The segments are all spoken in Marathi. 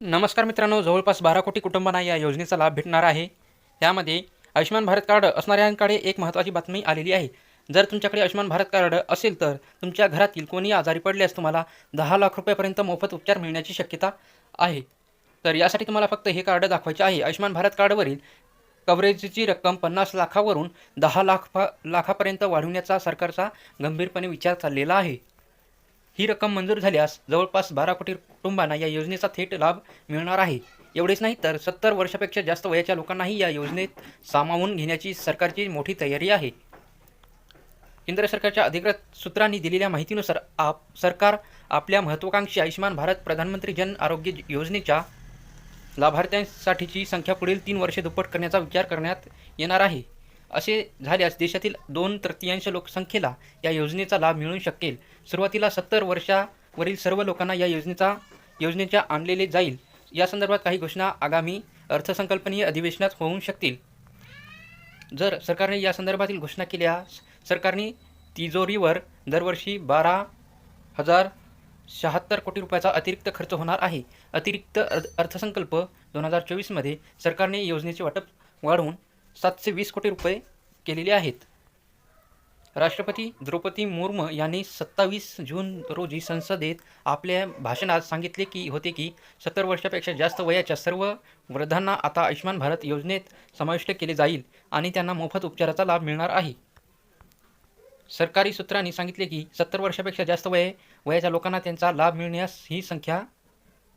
नमस्कार मित्रांनो जवळपास बारा कोटी कुटुंबांना या योजनेचा लाभ भेटणार आहे. यामध्ये आयुष्यमान भारत कार्ड असणाऱ्यांकडे एक महत्त्वाची बातमी आलेली आहे. जर तुमच्याकडे आयुष्यमान भारत कार्ड असेल तर तुमच्या घरातील कोणी आजारी पडल्यास तुम्हाला दहा लाख रुपयापर्यंत मोफत उपचार मिळण्याची शक्यता आहे. तर यासाठी तुम्हाला फक्त हे कार्ड दाखवायचे आहे. आयुष्मान भारत कार्डवरील कव्हरेजची रक्कम पन्नास लाखावरून दहा लाख लाखापर्यंत वाढवण्याचा सरकारचा गंभीरपणे विचार चाललेला आहे. ही रक्कम मंजूर झाल्यास जवळपास बारा कोटी कुटुंबांना या योजनेचा थेट लाभ मिळणार आहे. एवढेच नाही तर सत्तर वर्षापेक्षा जास्त वयाच्या लोकांनाही या योजनेत सामावून घेण्याची सरकारची मोठी तयारी आहे. केंद्र सरकारच्या अधिकृत सूत्रांनी दिलेल्या माहितीनुसार आप सरकार आपल्या महत्त्वाकांक्षी आयुष्यमान भारत प्रधानमंत्री जन आरोग्य योजनेच्या लाभार्थ्यांसाठीची संख्या पुढील तीन वर्षे दुप्पट करण्याचा विचार करण्यात येणार आहे. असे झाल्यास देशातील दोन तृतीयांश लोकसंख्येला या योजनेचा लाभ मिळू शकेल. सुरुवातीला सत्तर वर्षावरील सर्व लोकांना या योजनेचा योजनेच्या आणलेले जाईल. या संदर्भात काही घोषणा आगामी अर्थसंकल्पनीय अधिवेशनात होऊ शकतील. जर सरकारने या संदर्भातील घोषणा केल्यास सरकारने तिजोरीवर दरवर्षी बारा हजार शहात्तर कोटी रुपयाचा अतिरिक्त खर्च होणार आहे. अतिरिक्त अर्थसंकल्प दोन हजार चोवीसमध्ये सरकारने योजनेचे वाटप वाढवून सातशे वीस कोटी रुपये केलेले आहेत. राष्ट्रपती द्रौपदी मुर्मू यांनी सत्तावीस जून रोजी संसदेत आपल्या भाषणात सांगितले की होते की सत्तर वर्षापेक्षा जास्त वयाच्या सर्व वृद्धांना आता आयुष्मान भारत योजनेत समाविष्ट केले जाईल आणि त्यांना मोफत उपचाराचा लाभ मिळणार आहे. सरकारी सूत्रांनी सांगितले की सत्तर वर्षापेक्षा जास्त वय वयाच्या लोकांना त्यांचा लाभ मिळण्यास ही संख्या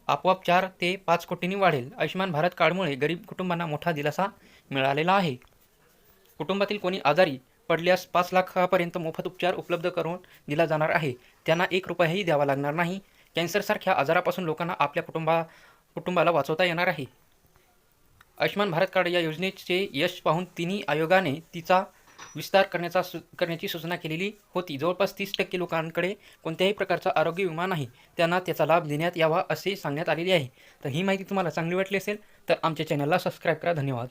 आपोआप चार ते पाच कोटींनी वाढेल. आयुष्यमान भारत कार्डमुळे गरीब कुटुंबांना मोठा दिलासा मिळालेला आहे. कुटुंबातील कोणी आजारी पडल्यास पाच लाखापर्यंत मोफत उपचार उपलब्ध करून दिला जाणार आहे. त्यांना एक रुपयाही द्यावा लागणार नाही. कॅन्सरसारख्या आजारापासून लोकांना आपल्या कुटुंबा कुटुंबाला वाचवता येणार आहे. आयुष्यमान भारत कार्ड या योजनेचे यश पाहून तिन्ही आयोगाने तिचा विस्तार करण्याचा सु करण्याची सूचना केलेली होती. जवळपास तीस टक्के लोकांकडे कोणत्याही प्रकारचा आरोग्य विमा नाही. त्यांना त्याचा लाभ देण्यात यावा असे सांगण्यात आलेले आहे. तर ही माहिती तुम्हाला चांगली वाटली असेल तर आमच्या चॅनलला सबस्क्राईब करा. धन्यवाद.